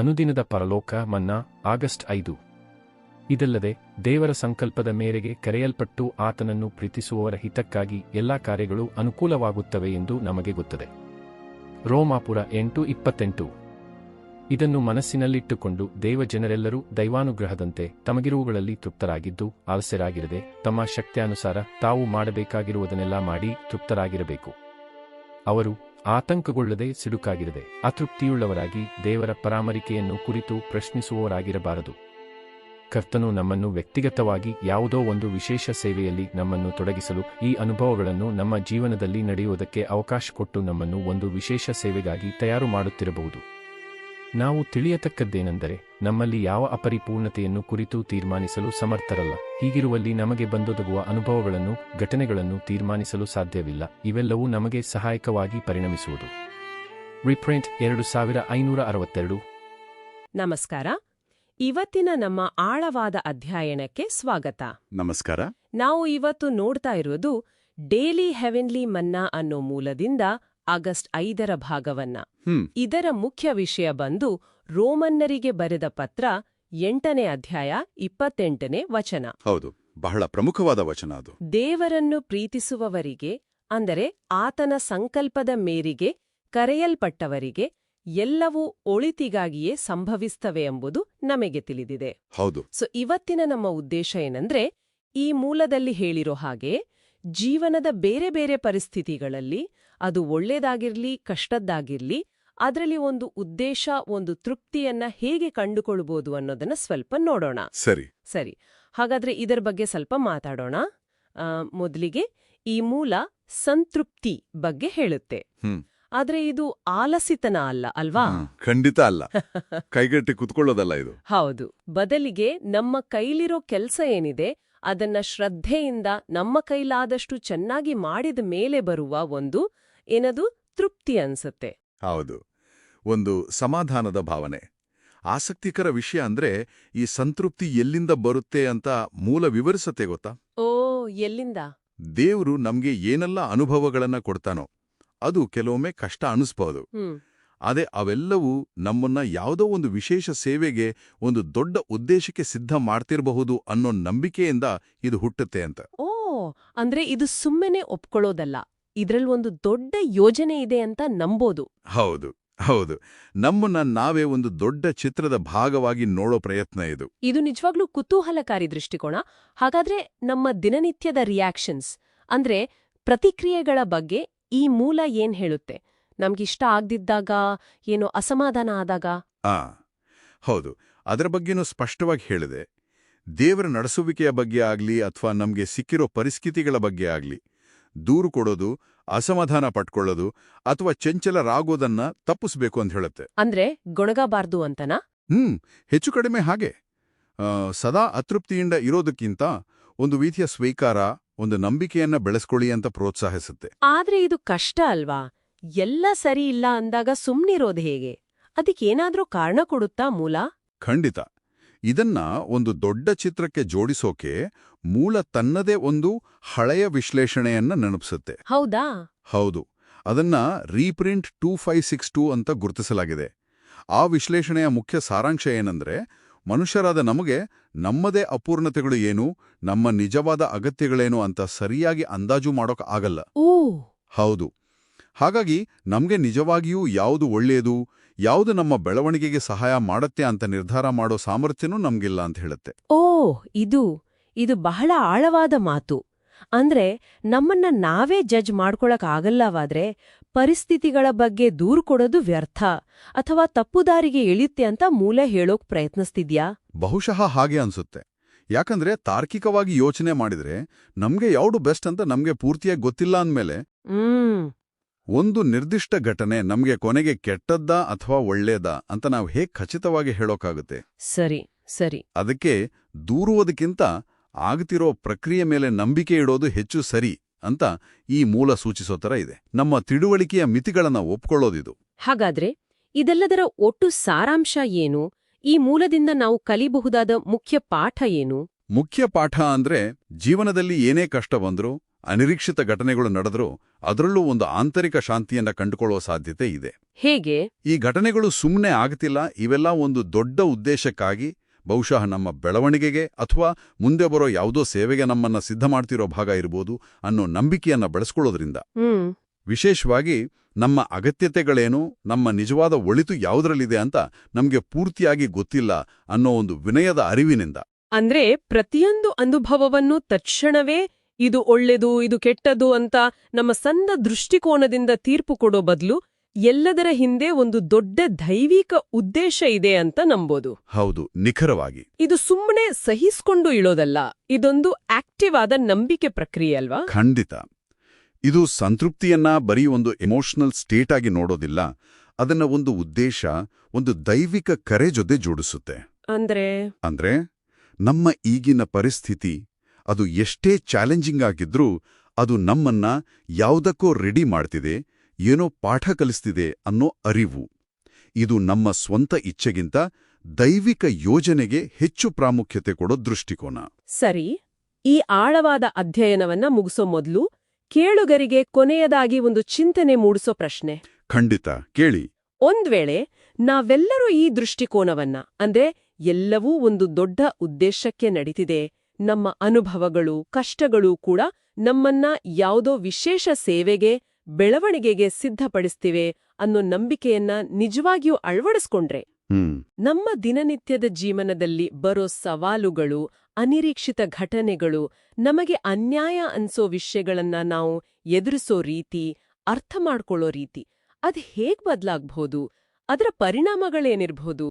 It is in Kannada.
ಅನುದಿನದ ಪರಲೋಕ ಮನ್ನಾ, ಆಗಸ್ಟ್ ಐದು. ಇದಲ್ಲದೆ, ದೇವರ ಸಂಕಲ್ಪದ ಮೇರೆಗೆ ಕರೆಯಲ್ಪಟ್ಟು ಆತನನ್ನು ಪ್ರೀತಿಸುವವರ ಹಿತಕ್ಕಾಗಿ ಎಲ್ಲಾ ಕಾರ್ಯಗಳು ಅನುಕೂಲವಾಗುತ್ತವೆ ಎಂದು ನಮಗೆ ಗೊತ್ತದೆ. ರೋಮಾಪುರ ಎಂಟು ಇಪ್ಪತ್ತೆಂಟು. ಇದನ್ನು ಮನಸ್ಸಿನಲ್ಲಿಟ್ಟುಕೊಂಡು ದೇವ ಜನರೆಲ್ಲರೂ ದೈವಾನುಗ್ರಹದಂತೆ ತಮಗಿರುವುಗಳಲ್ಲಿ ತೃಪ್ತರಾಗಿದ್ದು, ಆಲಸ್ಯರಾಗಿರದೆ ತಮ್ಮ ಶಕ್ತ್ಯಾನುಸಾರ ತಾವು ಮಾಡಬೇಕಾಗಿರುವುದನ್ನೆಲ್ಲ ಮಾಡಿ ತೃಪ್ತರಾಗಿರಬೇಕು. ಅವರು ಆತಂಕಗೊಳ್ಳದೆ ಸಿಡುಕಾಗಿರದೆ ಅತೃಪ್ತಿಯುಳ್ಳವರಾಗಿ ದೇವರ ಪರಾಮರಿಕೆಯನ್ನು ಕುರಿತು ಪ್ರಶ್ನಿಸುವವರಾಗಿರಬಾರದು. ಕರ್ತನು ನಮ್ಮನ್ನು ವ್ಯಕ್ತಿಗತವಾಗಿ ಯಾವುದೋ ಒಂದು ವಿಶೇಷ ಸೇವೆಯಲ್ಲಿ ನಮ್ಮನ್ನು ತೊಡಗಿಸಲು ಈ ಅನುಭವಗಳನ್ನು ನಮ್ಮ ಜೀವನದಲ್ಲಿ ನಡೆಯುವುದಕ್ಕೆ ಅವಕಾಶ ಕೊಟ್ಟು ನಮ್ಮನ್ನು ಒಂದು ವಿಶೇಷ ಸೇವೆಗಾಗಿ ತಯಾರು ಮಾಡುತ್ತಿರಬಹುದು. ನಾವು ತಿಳಿಯತಕ್ಕದ್ದೇನೆಂದರೆ ನಮ್ಮಲ್ಲಿ ಯಾವ ಅಪರಿಪೂರ್ಣತೆಯನ್ನು ಕುರಿತು ತೀರ್ಮಾನಿಸಲು ಸಮರ್ಥರಲ್ಲ. ಹೀಗಿರುವಲ್ಲಿ ನಮಗೆ ಬಂದೊದಗುವ ಅನುಭವಗಳನ್ನು ಘಟನೆಗಳನ್ನು ತೀರ್ಮಾನಿಸಲು ಸಾಧ್ಯವಿಲ್ಲ. ಇವೆಲ್ಲವೂ ನಮಗೆ ಸಹಾಯಕವಾಗಿ ಪರಿಣಮಿಸುವುದು. ರಿಪ್ರಿಂಟ್ ಎರಡು ಸಾವಿರ ಐನೂರ ಅರವತ್ತೆರಡು. ನಮಸ್ಕಾರ. ಇವತ್ತಿನ ನಮ್ಮ ಆಳವಾದ ಅಧ್ಯಯನಕ್ಕೆ ಸ್ವಾಗತ. ನಮಸ್ಕಾರ. ನಾವು ಇವತ್ತು ನೋಡ್ತಾ ಇರೋದು ಡೇಲಿ ಹೆವೆನ್ಲಿ ಮನ್ನಾ ಅನ್ನೋ ಮೂಲದಿಂದ ಆಗಸ್ಟ್ ಐದರ ಭಾಗವನ್ನ. ಹ್ಮ್. ಇದರ ಮುಖ್ಯ ವಿಷಯ ಬಂದು ರೋಮನ್ನರಿಗೆ ಬರೆದ ಪತ್ರ ಎಂಟನೇ ಅಧ್ಯಾಯ ಇಪ್ಪತ್ತೆಂಟನೇ ವಚನ. ಹೌದು ಬಹಳ ಪ್ರಮುಖವಾದ ವಚನ ಅದು. ದೇವರನ್ನು ಪ್ರೀತಿಸುವವರಿಗೆ ಅಂದರೆ ಆತನ ಸಂಕಲ್ಪದ ಮೇರಿಗೆ ಕರೆಯಲ್ಪಟ್ಟವರಿಗೆ ಎಲ್ಲವೂ ಒಳಿತಿಗಾಗಿಯೇ ಸಂಭವಿಸ್ತವೆ ಎಂಬುದು ನಮಗೆ ತಿಳಿದಿದೆ. ಹೌದು. ಸೊ ಇವತ್ತಿನ ನಮ್ಮ ಉದ್ದೇಶ ಏನಂದ್ರೆ ಈ ಮೂಲದಲ್ಲಿ ಹೇಳಿರೋ ಹಾಗೆ ಜೀವನದ ಬೇರೆ ಬೇರೆ ಪರಿಸ್ಥಿತಿಗಳಲ್ಲಿ ಅದು ಒಳ್ಳೇದಾಗಿರ್ಲಿ ಕಷ್ಟದ್ದಾಗಿರ್ಲಿ ಅದರಲ್ಲಿ ಒಂದು ಉದ್ದೇಶ ಒಂದು ತೃಪ್ತಿಯನ್ನ ಹೇಗೆ ಕಂಡುಕೊಳ್ಬೋದು ಅನ್ನೋದನ್ನ ಸ್ವಲ್ಪ ನೋಡೋಣ. ಸರಿ. ಸರಿ. ಹಾಗಾದ್ರೆ ಇದರ ಬಗ್ಗೆ ಸ್ವಲ್ಪ ಮಾತಾಡೋಣ. ಮೊದಲಿಗೆ ಈ ಮೂಲ ಸಂತೃಪ್ತಿ ಬಗ್ಗೆ ಹೇಳುತ್ತೆ. ಆದ್ರೆ ಇದು ಆಲಸಿತನ ಅಲ್ಲ ಅಲ್ವಾ? ಖಂಡಿತ ಅಲ್ಲ. ಕೈಗಟ್ಟಿ ಕುತ್ಕೊಳ್ಳೋದಲ್ಲ ಇದು. ಹೌದು. ಬದಲಿಗೆ ನಮ್ಮ ಕೈಲಿರೋ ಕೆಲಸ ಏನಿದೆ ಅದನ್ನ ಶ್ರದ್ಧೆಯಿಂದ ನಮ್ಮ ಕೈಲಾದಷ್ಟು ಚೆನ್ನಾಗಿ ಮಾಡಿದ ಮೇಲೆ ಬರುವ ಒಂದು ಏನದು? ತೃಪ್ತಿ ಅನ್ಸುತ್ತೆ. ಹೌದು. ಒಂದು ಸಮಾಧಾನದ ಭಾವನೆ. ಆಸಕ್ತಿಕರ ವಿಷಯ ಅಂದ್ರೆ ಈ ಸಂತೃಪ್ತಿ ಎಲ್ಲಿಂದ ಬರುತ್ತೆ ಅಂತ ಮೂಲ ವಿವರಿಸತ್ತೆ ಗೊತ್ತಾ? ಓ ಎಲ್ಲಿಂದ? ದೇವ್ರು ನಮ್ಗೆ ಏನೆಲ್ಲ ಅನುಭವಗಳನ್ನ ಕೊಡ್ತಾನೋ ಅದು ಕೆಲವೊಮ್ಮೆ ಕಷ್ಟ ಅನಿಸ್ಬಹುದು ಹ್ಮ್. ಅದೇ ಅವೆಲ್ಲವೂ ನಮ್ಮನ್ನ ಯಾವುದೋ ಒಂದು ವಿಶೇಷ ಸೇವೆಗೆ ಒಂದು ದೊಡ್ಡ ಉದ್ದೇಶಕ್ಕೆ ಸಿದ್ಧ ಮಾಡ್ತಿರಬಹುದು ಅನ್ನೋ ನಂಬಿಕೆಯಿಂದ ಇದು ಹುಟ್ಟುತ್ತೆ ಅಂತ. ಓ ಅಂದ್ರೆ ಇದು ಸುಮ್ಮನೆ ಒಪ್ಕೊಳ್ಳೋದಲ್ಲ. ಇದ್ರಲ್ಲಿ ಒಂದು ದೊಡ್ಡ ಯೋಜನೆ ಇದೆ ಅಂತ ನಂಬೋದು. ಹೌದು. ಹೌದು. ನಮ್ಮನ್ನ ನಾವೇ ಒಂದು ದೊಡ್ಡ ಚಿತ್ರದ ಭಾಗವಾಗಿ ನೋಡೋ ಪ್ರಯತ್ನ ಇದು. ಇದು ನಿಜವಾಗ್ಲೂ ಕುತೂಹಲಕಾರಿ ದೃಷ್ಟಿಕೋನ. ಹಾಗಾದ್ರೆ ನಮ್ಮ ದಿನನಿತ್ಯದ ರಿಯಾಕ್ಷನ್ಸ್ ಅಂದ್ರೆ ಪ್ರತಿಕ್ರಿಯೆಗಳ ಬಗ್ಗೆ ಈ ಮೂಲ ಏನ್ ಹೇಳುತ್ತೆ? ನಮ್ಗಿಷ್ಟ ಆಗ್ದಿದ್ದಾಗ ಏನೋ ಅಸಮಾಧಾನ ಆದಾಗ? ಆ ಹೌದು. ಅದರ ಬಗ್ಗೆನೂ ಸ್ಪಷ್ಟವಾಗಿ ಹೇಳಿದೆ. ದೇವರ ನಡೆಸುವಿಕೆಯ ಬಗ್ಗೆ ಆಗ್ಲಿ ಅಥವಾ ನಮ್ಗೆ ಸಿಕ್ಕಿರೋ ಪರಿಸ್ಥಿತಿಗಳ ಬಗ್ಗೆ ಆಗ್ಲಿ ದೂರು ಕೊಡೋದು ಅಸಮಾಧಾನ ಪಟ್ಕೊಳ್ಳೋದು ಅಥವಾ ಚಂಚಲರಾಗೋದನ್ನ ತಪ್ಪಿಸ್ಬೇಕು ಅಂತ ಹೇಳುತ್ತೆ. ಅಂದ್ರೆ ಗೊಣಗಬಾರ್ದು ಅಂತನಾ? ಹ್ಮ್ ಹೆಚ್ಚು ಕಡಿಮೆ ಹಾಗೆ. ಸದಾ ಅತೃಪ್ತಿಯಿಂದ ಇರೋದಕ್ಕಿಂತ ಒಂದು ರೀತಿಯ ಸ್ವೀಕಾರ ಒಂದು ನಂಬಿಕೆಯನ್ನ ಬೆಳೆಸ್ಕೊಳ್ಳಿ ಅಂತ ಪ್ರೋತ್ಸಾಹಿಸುತ್ತೆ. ಆದ್ರೆ ಇದು ಕಷ್ಟ ಅಲ್ವಾ? ಎಲ್ಲ ಸರಿ ಇಲ್ಲ ಅಂದಾಗ ಸುಮ್ನಿರೋದು ಹೇಗೆ? ಅದಕ್ಕೇನಾದ್ರೂ ಕಾರಣ ಕೊಡುತ್ತಾ ಮೂಲ? ಖಂಡಿತ. ಇದನ್ನ ಒಂದು ದೊಡ್ಡ ಚಿತ್ರಕ್ಕೆ ಜೋಡಿಸೋಕೆ ಮೂಲ ತನ್ನದೇ ಒಂದು ಹಳೆಯ ವಿಶ್ಲೇಷಣೆಯನ್ನ ನೆನಪಿಸುತ್ತೆ. ಹೌದಾ? ಹೌದು. ಅದನ್ನ reprint two five six two ಅಂತ ಗುರುತಿಸಲಾಗಿದೆ. ಆ ವಿಶ್ಲೇಷಣೆಯ ಮುಖ್ಯ ಸಾರಾಂಶ ಏನಂದ್ರೆ ಮನುಷ್ಯರಾದ ನಮಗೆ ನಮ್ಮದೇ ಅಪೂರ್ಣತೆಗಳು ಏನು ನಮ್ಮ ನಿಜವಾದ ಅಗತ್ಯಗಳೇನು ಅಂತ ಸರಿಯಾಗಿ ಅಂದಾಜು ಮಾಡೋಕ್ ಆಗಲ್ಲ. ಹೌದು. ಹಾಗಾಗಿ ನಮಗೆ ನಿಜವಾಗಿಯೂ ಯಾವುದು ಒಳ್ಳೆಯದು ಯಾವುದು ನಮ್ಮ ಬೆಳವಣಿಗೆಗೆ ಸಹಾಯ ಮಾಡತ್ತೆ ಅಂತ ನಿರ್ಧಾರ ಮಾಡೋ ಸಾಮರ್ಥ್ಯನೂ ನಮ್ಗಿಲ್ಲ ಅಂತ ಹೇಳುತ್ತೆ. ಓ ಇದು ಇದು ಬಹಳ ಆಳವಾದ ಮಾತು. ಅಂದ್ರೆ ನಮ್ಮನ್ನ ನಾವೇ ಜಡ್ಜ್ ಮಾಡ್ಕೊಳಕ್ ಆಗಲ್ಲವಾದ್ರೆ ಪರಿಸ್ಥಿತಿಗಳ ಬಗ್ಗೆ ದೂರು ಕೊಡೋದು ವ್ಯರ್ಥ ಅಥವಾ ತಪ್ಪುದಾರಿಗೆ ಇಳಿಯುತ್ತೆ ಅಂತ ಮೂಲೆ ಹೇಳೋಕ್ ಪ್ರಯತ್ನಿಸ್ತಿದ್ಯಾ? ಬಹುಶಃ ಹಾಗೆ ಅನ್ಸುತ್ತೆ. ಯಾಕಂದ್ರೆ ತಾರ್ಕಿಕವಾಗಿ ಯೋಚನೆ ಮಾಡಿದ್ರೆ ನಮ್ಗೆ ಯಾವುದು ಬೆಸ್ಟ್ ಅಂತ ನಮ್ಗೆ ಪೂರ್ತಿಯಾಗಿ ಗೊತ್ತಿಲ್ಲ ಅಂದ್ಮೇಲೆ ಹ್ಮ್. ಒಂದು ನಿರ್ದಿಷ್ಟ ಘಟನೆ ನಮಗೆ ಕೊನೆಗೆ ಕೆಟ್ಟದ್ದಾ ಅಥವಾ ಒಳ್ಳೇದಾ ಅಂತ ನಾವು ಹೇಗೆ ಖಚಿತವಾಗಿ ಹೇಳೋಕ್ಕಾಗುತ್ತೆ ಸರಿ ಸರಿ. ಅದಕ್ಕೆ ದೂರುವುದಕ್ಕಿಂತ ಆಗ್ತಿರೋ ಪ್ರಕ್ರಿಯೆ ಮೇಲೆ ನಂಬಿಕೆ ಇಡೋದು ಹೆಚ್ಚು ಸರಿ ಅಂತ ಈ ಮೂಲ ಸೂಚಿಸೋ ಥರ ಇದೆ. ನಮ್ಮ ತಿಳುವಳಿಕೆಯ ಮಿತಿಗಳನ್ನ ಒಪ್ಕೊಳ್ಳೋದಿದು. ಹಾಗಾದ್ರೆ ಇದೆಲ್ಲದರ ಒಟ್ಟು ಸಾರಾಂಶ ಏನು? ಈ ಮೂಲದಿಂದ ನಾವು ಕಲಿಬಹುದಾದ ಮುಖ್ಯ ಪಾಠ ಏನು? ಮುಖ್ಯ ಪಾಠ ಅಂದ್ರೆ ಜೀವನದಲ್ಲಿ ಏನೇ ಕಷ್ಟ ಬಂದ್ರೂ ಅನಿರೀಕ್ಷಿತ ಘಟನೆಗಳು ನಡೆದರೂ ಅದರಲ್ಲೂ ಒಂದು ಆಂತರಿಕ ಶಾಂತಿಯನ್ನ ಕಂಡುಕೊಳ್ಳುವ ಸಾಧ್ಯತೆ ಇದೆ. ಹೇಗೆ? ಈ ಘಟನೆಗಳು ಸುಮ್ಮನೆ ಆಗ್ತಿಲ್ಲ ಇವೆಲ್ಲ ಒಂದು ದೊಡ್ಡ ಉದ್ದೇಶಕ್ಕಾಗಿ ಬಹುಶಃ ನಮ್ಮ ಬೆಳವಣಿಗೆಗೆ ಅಥವಾ ಮುಂದೆ ಬರೋ ಯಾವುದೋ ಸೇವೆಗೆ ನಮ್ಮನ್ನ ಸಿದ್ಧ ಮಾಡ್ತಿರೋ ಭಾಗ ಇರಬಹುದು ಅನ್ನೋ ನಂಬಿಕೆಯನ್ನ ಬೆಳೆಸ್ಕೊಳ್ಳೋದ್ರಿಂದ. ವಿಶೇಷವಾಗಿ ನಮ್ಮ ಅಗತ್ಯತೆಗಳೇನು ನಮ್ಮ ನಿಜವಾದ ಒಳಿತು ಯಾವುದರಲ್ಲಿದೆ ಅಂತ ನಮಗೆ ಪೂರ್ತಿಯಾಗಿ ಗೊತ್ತಿಲ್ಲ ಅನ್ನೋ ಒಂದು ವಿನಯದ ಅರಿವಿನಿಂದ. ಅಂದ್ರೆ ಪ್ರತಿಯೊಂದು ಅನುಭವವನ್ನು ತಕ್ಷಣವೇ ಇದು ಒಳ್ಳೆದು ಇದು ಕೆಟ್ಟದು ಅಂತ ನಮ್ಮ ಸಣ್ಣ ದೃಷ್ಟಿಕೋನದಿಂದ ತೀರ್ಪು ಕೊಡೋ ಬದಲು ಎಲ್ಲದರ ಹಿಂದೆ ಒಂದು ದೊಡ್ಡ ದೈವಿಕ ಉದ್ದೇಶ ಇದೆ ಅಂತ ನಂಬೋದು. ಹೌದು ನಿಖರವಾಗಿ. ಇದು ಸುಮ್ಮನೆ ಸಹಿಸ್ಕೊಂಡು ಇಳೋದಲ್ಲ ಇದೊಂದು ಆಕ್ಟಿವ್ ಆದ ನಂಬಿಕೆ ಪ್ರಕ್ರಿಯೆ ಅಲ್ವಾ? ಖಂಡಿತ. ಇದು ಸಂತೃಪ್ತಿಯನ್ನ ಬರೀ ಒಂದು ಎಮೋಷನಲ್ ಸ್ಟೇಟ್ ಆಗಿ ನೋಡೋದಿಲ್ಲ ಅದನ್ನ ಒಂದು ಉದ್ದೇಶ ಒಂದು ದೈವಿಕ ಕರೆ ಜೊತೆ ಜೋಡಿಸುತ್ತೆ. ಅಂದ್ರೆ? ಅಂದ್ರೆ ನಮ್ಮ ಈಗಿನ ಪರಿಸ್ಥಿತಿ ಅದು ಎಷ್ಟೇ ಚಾಲೆಂಜಿಂಗ್ ಆಗಿದ್ರೂ ಅದು ನಮ್ಮನ್ನ ಯಾವುದಕ್ಕೋ ರೆಡಿ ಮಾಡ್ತಿದೆ ಏನೋ ಪಾಠ ಕಲಿಸ್ತಿದೆ ಅನ್ನೋ ಅರಿವು. ಇದು ನಮ್ಮ ಸ್ವಂತ ಇಚ್ಛೆಗಿಂತ ದೈವಿಕ ಯೋಜನೆಗೆ ಹೆಚ್ಚು ಪ್ರಾಮುಖ್ಯತೆ ಕೊಡೋ ದೃಷ್ಟಿಕೋನ. ಸರಿ ಈ ಆಳವಾದ ಅಧ್ಯಯನವನ್ನ ಮುಗಿಸೋ ಮೊದಲು ಕೇಳುಗರಿಗೆ ಕೊನೆಯದಾಗಿ ಒಂದು ಚಿಂತನೆ ಮೂಡಿಸೋ ಪ್ರಶ್ನೆ. ಖಂಡಿತ ಕೇಳಿ. ಒಂದ್ವೇಳೆ ನಾವೆಲ್ಲರೂ ಈ ದೃಷ್ಟಿಕೋನವನ್ನ ಅಂದ್ರೆ ಎಲ್ಲವೂ ಒಂದು ದೊಡ್ಡ ಉದ್ದೇಶಕ್ಕೆ ನಡೀತಿದೆ ನಮ್ಮ ಅನುಭವಗಳು ಕಷ್ಟಗಳು ಕೂಡ ನಮ್ಮನ್ನ ಯಾವುದೋ ವಿಶೇಷ ಸೇವೆಗೆ ಬೆಳವಣಿಗೆಗೆ ಸಿದ್ಧಪಡಿಸ್ತಿವೆ ಅನ್ನೋ ನಂಬಿಕೆಯನ್ನ ನಿಜವಾಗಿಯೂ ಅಳವಡಿಸ್ಕೊಂಡ್ರೆ ನಮ್ಮ ದಿನನಿತ್ಯದ ಜೀವನದಲ್ಲಿ ಬರೋ ಸವಾಲುಗಳು ಅನಿರೀಕ್ಷಿತ ಘಟನೆಗಳು ನಮಗೆ ಅನ್ಯಾಯ ಅನ್ಸೋ ವಿಷಯಗಳನ್ನ ನಾವು ಎದುರಿಸೋ ರೀತಿ ಅರ್ಥ ಮಾಡ್ಕೊಳ್ಳೋ ರೀತಿ ಅದ್ ಹೇಗ್ ಬದ್ಲಾಗ್ಬಹುದು ಅದರ ಪರಿಣಾಮಗಳೇನಿರ್ಬಹುದು